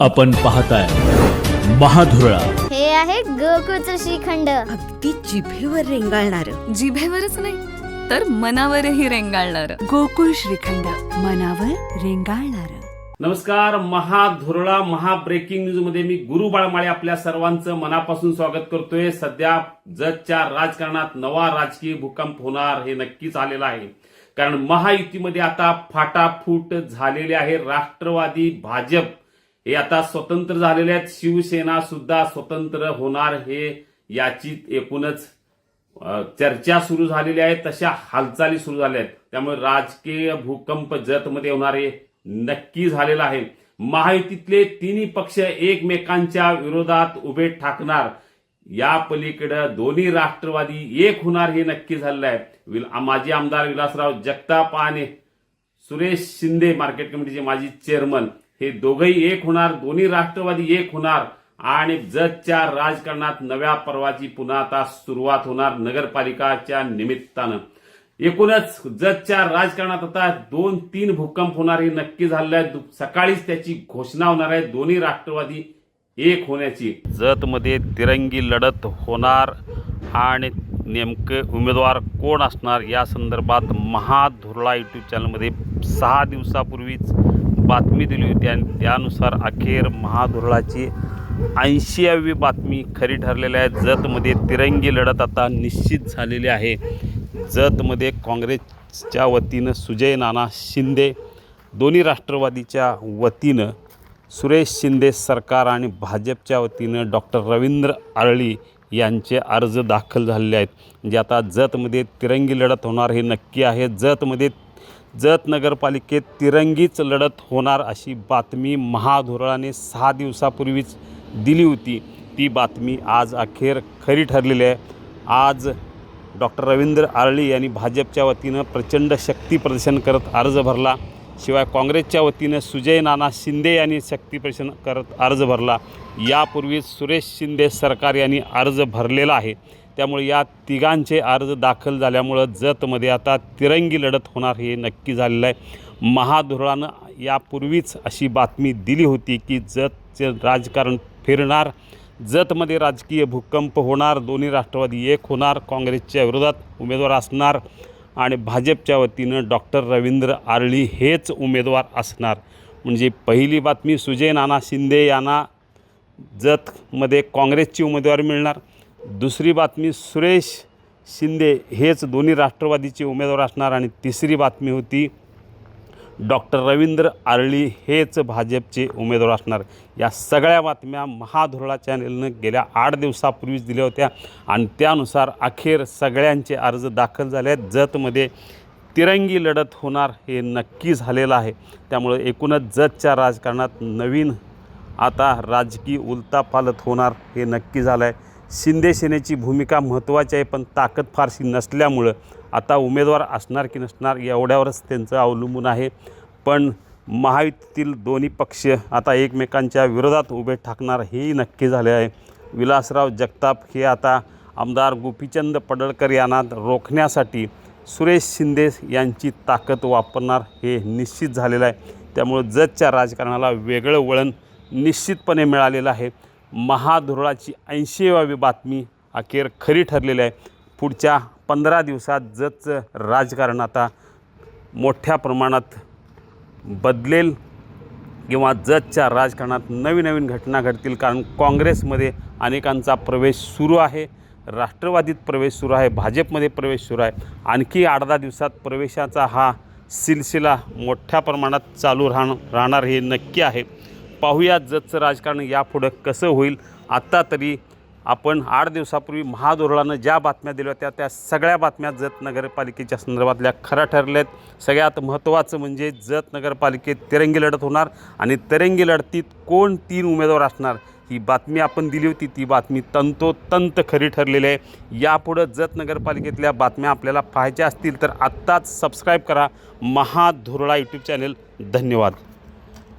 आपण पाहताय महाधुरळा. हे आहे गोकुळचं श्रीखंड. अगदी जिभेवर रेंगाळणार. जिभेवरच नाही तर मनावरही रेंगाळणार. गोकुळ श्रीखंड मनावर रेंगाळणार. नमस्कार महाधुरळा महा ब्रेकिंग न्यूजमध्ये मी गुरु बाळमाळे आपल्या सर्वांचं मनापासून स्वागत करतोय. सध्या जगच्या राजकारणात नवा राजकीय भूकंप होणार हे नक्कीच आलेलं आहे. कारण महायुतीमध्ये आता फाटाफूट झालेले आहे राष्ट्रवादी भाजप. हे आता स्वतंत्र झालेले आहेत. शिवसेना सुद्धा स्वतंत्र होणार हे याची एकूणच चर्चा सुरू झालेली आहे. तशा हालचाली सुरू झाल्या आहेत. त्यामुळे राजकीय भूकंप जतमध्ये होणारे नक्की झालेला आहे. महायुतीतले तिन्ही पक्ष एकमेकांच्या विरोधात उभे ठाकणार. या पलीकडे दोन्ही राष्ट्रवादी एक होणार हे नक्की झालेलं आहे. विल- माजी आमदार विलासराव जगताप आणि सुरेश शिंदे मार्केट कमिटीचे माजी चेअरमन हे दोघही एक होणार दोन्ही राष्ट्रवादी एक होणार आणि जतच्या राजकारणात नव्या पर्वाची पुन्हा आता सुरुवात होणार नगरपालिकाच्या निमित्तानं. एकूणच जतच्या राजकारणात आता दोन तीन भूकंप होणार हे नक्की झालेलं आहे. दु- सकाळीच त्याची घोषणा होणार आहे. दोन्ही राष्ट्रवादी एक होण्याची. जतमध्ये तिरंगी लढत होणार आणि नेमके उमेदवार कोण असणार या संदर्भात महाधुरळा यूट्यूब चॅनलमध्ये सहा दिवसापूर्वीच बातमी दिली होती आणि त्यानुसार अखेर महाधुरळाची ऐंशीवी बातमी खरी ठरलेली आहे. जतमध्ये तिरंगी लढत आता निश्चित झालेली आहे. जतमध्ये काँग्रेसच्या वतीनं सुजय नाना शिंदे दोन्ही राष्ट्रवादीच्या वतीनं सुरेश शिंदे सरकार आणि भाजपच्या वतीनं डॉक्टर रवींद्र आरळी यांचे अर्ज दाखल झालेले आहेत. म्हणजे आता जतमध्ये तिरंगी लढत होणार हे नक्की आहे. जतमध्ये जत नगरपालिकेत तिरंगीच लढत होणार अशी बातमी महाधुरळाने सहा दिवसापूर्वीच दिली होती. ती बातमी आज अखेर खरी ठरलेली आहे. आज डॉक्टर रवींद्र आरळी यांनी भाजपच्या वतीनं प्रचंड शक्ती प्रदर्शन करत अर्ज भरला. शिवाय काँग्रेसच्या वतीनं सुजय नाना शिंदे यांनी शक्ती प्रदर्शन करत अर्ज भरला. यापूर्वी सुरेश शिंदे सरकार यांनी अर्ज भरलेला आहे. त्यामुळे या तिघांचे अर्ज दाखल झाल्यामुळं जतमध्ये आता तिरंगी लढत होणार हे नक्की झालेलं आहे. महाधुरानं यापूर्वीच अशी बातमी दिली होती की जतचे राजकारण फिरणार जतमध्ये राजकीय भूकंप होणार दोन्ही राष्ट्रवादी एक होणार काँग्रेसच्या विरोधात उमेदवार असणार आणि भाजपच्या वतीनं डॉक्टर रवींद्र आरळी हेच उमेदवार असणार. म्हणजे पहिली बातमी सुजय नाना शिंदे यांना जतमध्ये काँग्रेसची उमेदवार मिळणार दुसरी बातमी सुरेश शिंदे हेच दोन्ही राष्ट्रवादीचे उमेदवार असणार आणि तिसरी बातमी होती डॉक्टर रवींद्र आरळी हेच भाजपचे उमेदवार असणार. या सगळ्या बातम्या महाधुरळा चॅनेलनं गेल्या आठ दिवसापूर्वीच दिल्या होत्या आणि त्यानुसार अखेर सगळ्यांचे अर्ज दाखल झाले आहेत. जतमध्ये तिरंगी लढत होणार हे नक्की झालेलं आहे. त्यामुळे एकूणच जतच्या राजकारणात नवीन आता राजकीय उलतापालत होणार हे नक्की झालं आहे शिंदे सेनेची भूमिका महत्त्वाची आहे पण ताकद फारशी नसल्यामुळं आता उमेदवार असणार की नसणार एवढ्यावरच त्यांचं अवलंबून आहे. पण महायुतीतील दोन्ही पक्ष आता एकमेकांच्या विरोधात उभे ठाकणार हेही नक्की झाले आहे. विलासराव जगताप हे आता आमदार गोपीचंद पडळकर यांना रोखण्यासाठी सुरेश शिंदे यांची ताकद वापरणार हे निश्चित झालेलं आहे. त्यामुळं जतच्या राजकारणाला वेगळं वळण निश्चितपणे मिळालेलं आहे. महाधुरळाची ऐंशीवावी बातमी अखेर खरी ठरलेली आहे. पुढच्या पंधरा दिवसात जचं राजकारण आता मोठ्या प्रमाणात बदलेल किंवा जजच्या राजकारणात नवीन नवीन घटना घडतील कारण काँग्रेसमध्ये अनेकांचा प्रवेश सुरू आहे राष्ट्रवादीत प्रवेश सुरू आहे भाजपमध्ये प्रवेश सुरू आहे. आणखी आठ दहा दिवसात प्रवेशाचा हा सिलसिला मोठ्या प्रमाणात चालू राहण राहणार हे नक्की आहे. पाहूया जतचं राजकारण यापुढं कसं होईल. आत्ता तरी आपण आठ दिवसापूर्वी महाधोरणानं ज्या बातम्या दिल्या होत्या त्या सगळ्या बातम्या जत नगरपालिकेच्या संदर्भातल्या खऱ्या ठरल्या आहेत सगळ्यात महत्त्वाचं म्हणजे जत नगरपालिकेत तिरंगी लढत होणार आणि तिरंगी लढतीत कोण तीन उमेदवार असणार ही बातमी आपण दिली होती. ती बातमी तंतोतंत खरी ठरलेली आहे. यापुढं जत नगरपालिकेतल्या बातम्या आपल्याला पाहायच्या असतील तर आत्ताच सबस्क्राईब करा. महाधुरळा यूट्यूब चॅनेल धन्यवाद.